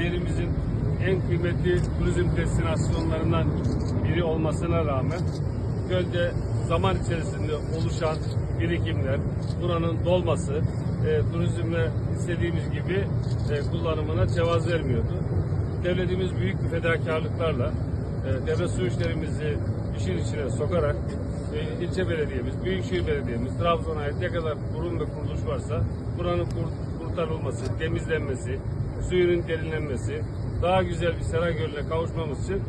şehrimizin en kıymetli turizm destinasyonlarından biri olmasına rağmen gölde zaman içerisinde oluşan birikimler, buranın dolması e, turizmle istediğimiz gibi e, kullanımına cevaz vermiyordu. Devletimiz büyük bir fedakarlıklarla e, devlet su işlerimizi işin içine sokarak e, ilçe belediyemiz, büyükşehir belediyemiz, Trabzon'a ne kadar kurum ve kuruluş varsa buranın kur- kurtarılması, temizlenmesi, suyunun derinlenmesi, daha güzel bir Sera Gölü'ne kavuşmamız için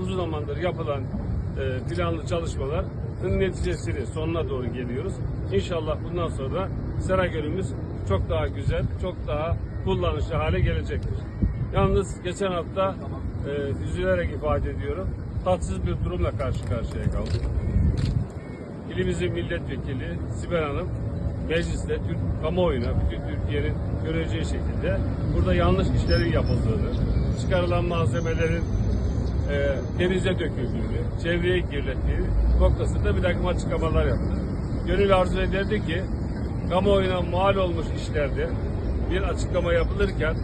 uzun zamandır yapılan e, planlı çalışmaların neticesini sonuna doğru geliyoruz. İnşallah bundan sonra Sera Gölü'müz çok daha güzel, çok daha kullanışlı hale gelecektir. Yalnız geçen hafta e, üzülerek ifade ediyorum, tatsız bir durumla karşı karşıya kaldık. İlimizin milletvekili Sibel Hanım mecliste Türk kamuoyuna, bütün Türkiye'nin göreceği şekilde burada yanlış işlerin yapıldığını, çıkarılan malzemelerin e, denize döküldüğünü, çevreye kirlettiğini noktasında bir takım açıklamalar yaptı. Gönül arzu ederdi ki kamuoyuna mal olmuş işlerde bir açıklama yapılırken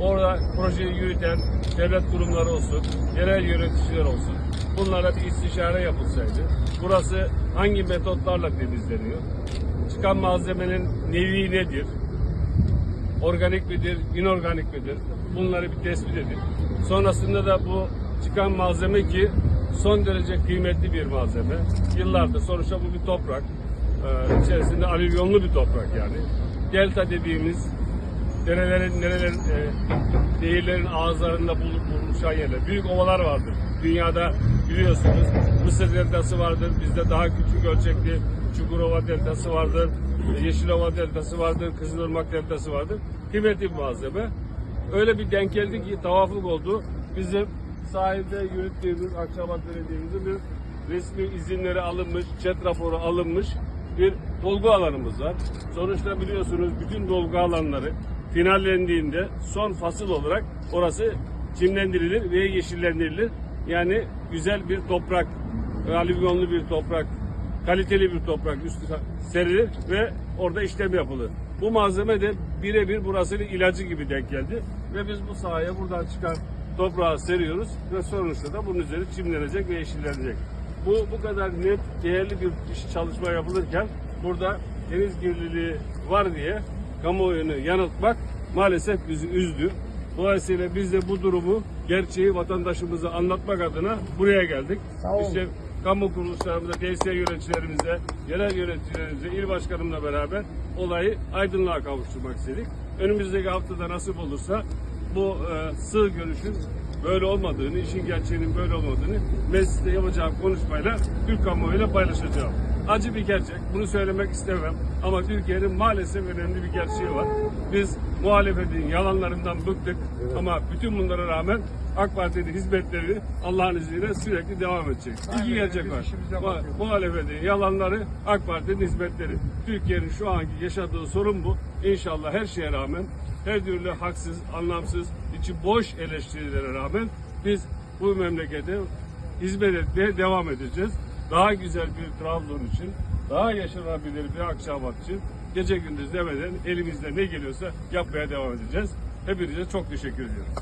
orada projeyi yürüten devlet kurumları olsun, yerel yöneticiler olsun bunlara bir istişare yapılsaydı. Burası hangi metotlarla temizleniyor? Çıkan malzemenin nevi nedir? organik midir, inorganik midir? Bunları bir tespit edin. Sonrasında da bu çıkan malzeme ki son derece kıymetli bir malzeme. Yıllardır sonuçta bu bir toprak. Ee, içerisinde alüvyonlu bir toprak yani. Delta dediğimiz derelerin, nerelerin, e, nehirlerin ağızlarında bulup bulunuşan yerler. Büyük ovalar vardır. Dünyada biliyorsunuz Mısır deltası vardır. Bizde daha küçük ölçekli Çukurova deltası vardır. Yeşilova deltası vardır. Kızılırmak deltası vardır. Kıymetli bir malzeme. Öyle bir denk geldi ki tavaflık oldu. Bizim sahilde yürüttüğümüz Akçabat Belediye'mizin bir resmi izinleri alınmış, çet raporu alınmış bir dolgu alanımız var. Sonuçta biliyorsunuz bütün dolgu alanları finallendiğinde son fasıl olarak orası çimlendirilir ve yeşillendirilir. Yani güzel bir toprak, alüvyonlu bir toprak, kaliteli bir toprak üstü serilir ve orada işlem yapılır. Bu malzeme de birebir burasının ilacı gibi denk geldi ve biz bu sahaya buradan çıkan toprağı seriyoruz ve sonuçta da bunun üzeri çimlenecek ve yeşillenecek. Bu bu kadar net, değerli bir iş çalışma yapılırken burada deniz kirliliği var diye kamuoyunu yanıltmak maalesef bizi üzdü. Dolayısıyla biz de bu durumu, gerçeği vatandaşımıza anlatmak adına buraya geldik. Sağ olun. İşte kamu kuruluşlarımıza, TSE yöneticilerimize, yerel yöneticilerimize, il başkanımla beraber olayı aydınlığa kavuşturmak istedik. Önümüzdeki haftada nasip olursa bu e, sığ görüşün böyle olmadığını, işin gerçeğinin böyle olmadığını mecliste yapacağım konuşmayla Türk kamuoyuyla paylaşacağım. Acı bir gerçek. Bunu söylemek istemem. Ama Türkiye'nin maalesef önemli bir gerçeği var. Biz muhalefetin yalanlarından bıktık. Ama bütün bunlara rağmen AK Parti'nin hizmetleri Allah'ın izniyle sürekli devam edecek. İki gerçek var. Mu- Muhalefetin yalanları, AK Parti'nin hizmetleri. Türkiye'nin şu anki yaşadığı sorun bu. İnşallah her şeye rağmen, her türlü haksız, anlamsız, içi boş eleştirilere rağmen biz bu memlekete hizmet etmeye devam edeceğiz. Daha güzel bir Trabzon için, daha yaşanabilir bir Akçabat için gece gündüz demeden elimizde ne geliyorsa yapmaya devam edeceğiz. Hepinize çok teşekkür ediyorum.